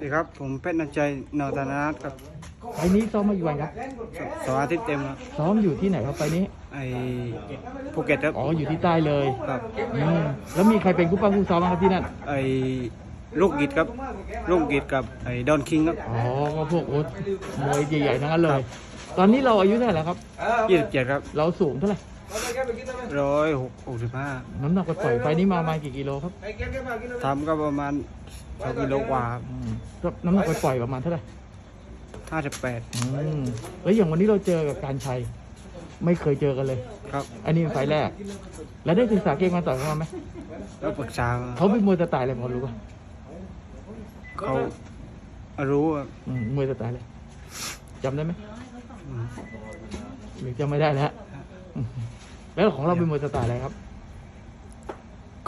ดีครับ ผมเพชรนันใจนอตานาทครับไฟล์นี้ซ้อมมากี่วันครับสองอาทิตย์เต็มครับซ้อมอยู่ที่ไหนครับไฟล์นี้ไอ้ภูเก็ตครับอ๋ออยู่ที่ใต้เลยครับอืมแล้วมีใครเป็นคู่ป้าคู่ซ้อมบ้างครับที่นั่นไอ้ลูกกิดครับลูกกิดกับไอ้ดอนคิงครับอ๋อก็พวกโอ๊ตมวยใหญ่ๆทั้งนั้นเลย ตอนนี้เราอายุเท่าไหร่แล้วครับ ยี่สิบเจ็ดครับเราสูงเท่าไหร่ร้อยหกหกสิบห้าน้ำหนักไปปล่อยไฟล์นี้มาประมาณกี่กิโลครับทำก็ประมาณ สองกิโลกว่าอืมก็น้ำหนักไปปล่อยประมาณเท่าไหร่ห้าสิบแปดอืมแล้วอย่างวันนี้เราเจอกับการชัย ไม่เคยเจอกันเลย ครับ อันนี้เป็นไฟล์แรก แล้วได้ศึกษาเกมมาต่อยเขามาไหมแล้วปรึกษาเขาเป็นมวยสไตล์อะไรพอรู้ป่ะเขารู้ว่าอืมมวยสไตล์อะไรจำได้ไหมอืมหรือจำไม่ได้แล้วอืมแล้วของเราเป็นมวยสไตล์อะไรครับ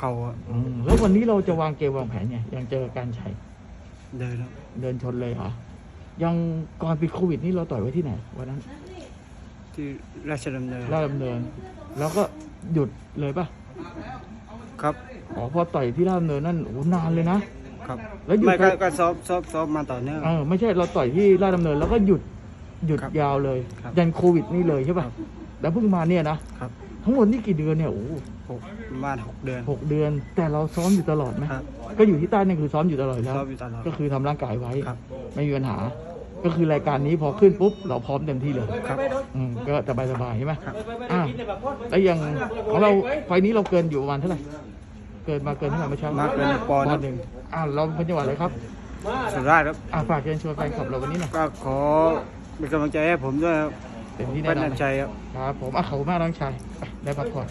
เขาอะอืมแล้ววันนี้เราจะวางเกมวางแผนไงยังเจอการชัยเดินครับเดินชนเลยเหรอยังก่อนปิดโควิดนี่เราต่อยไว้ที่ไหนวันนั้นที่ราชดำเนินราชดำเนิน แล้วก็หยุดเลยป่ะครับอ๋อพอต่อยที่ราชดำเนินนั่นโอ้นานเลยนะ ครับแล้วหยุดไม่ไปก็ก็ซ้อมซ้อมซ้อมมาต่อเนื่อง เออไม่ใช่เราต่อยที่ราชดำเนินแล้วก็หยุดหยุดครับยาวเลย ครับยันโควิดนี่เลยใช่ป่ะ ครับ แล้วเพิ่งมาเนี่ยนะครับ ทั้งหมดนี่กี่เดือนเนี่ยโอ้โหหกประมาณหกเดือนหกเดือน แต่เราซ้อมอยู่ตลอดไหมครับ ก็อยู่ที่ใต้นี่คือซ้อมอยู่ตลอดอยู่แล้ว ซ้อมอยู่ตลอด ก็คือทำร่างกายไว้ ครับ ไม่มีปัญหา ก็คือรายการนี้พอขึ้นปุ๊บ เราพร้อมเต็มที่เลยครับ อืมก็สบายสบายๆใช่ไหมครับอ่าแล้วอย่างของเราไฟล์นี้เราเกินอยู่ประมาณเท่าไหร่ เกินมาเกินเท่าไหร่เมื่อเช้ามากเกินหนึ่งปอนด์หนึ่งอ่าเราเป็นจังหวัดอะไรครับ สุดราชครับ อ่าฝากเชิญชวนแฟนคลับเราวันนี้หน่อยก็ขอเป็นกำลังใจให้ผมด้วยครับเต็มที่เป็แน่นนอนน้ำใจครับครับผมอะขอบคุณมากน้องชาย ไปได้พักผ่อน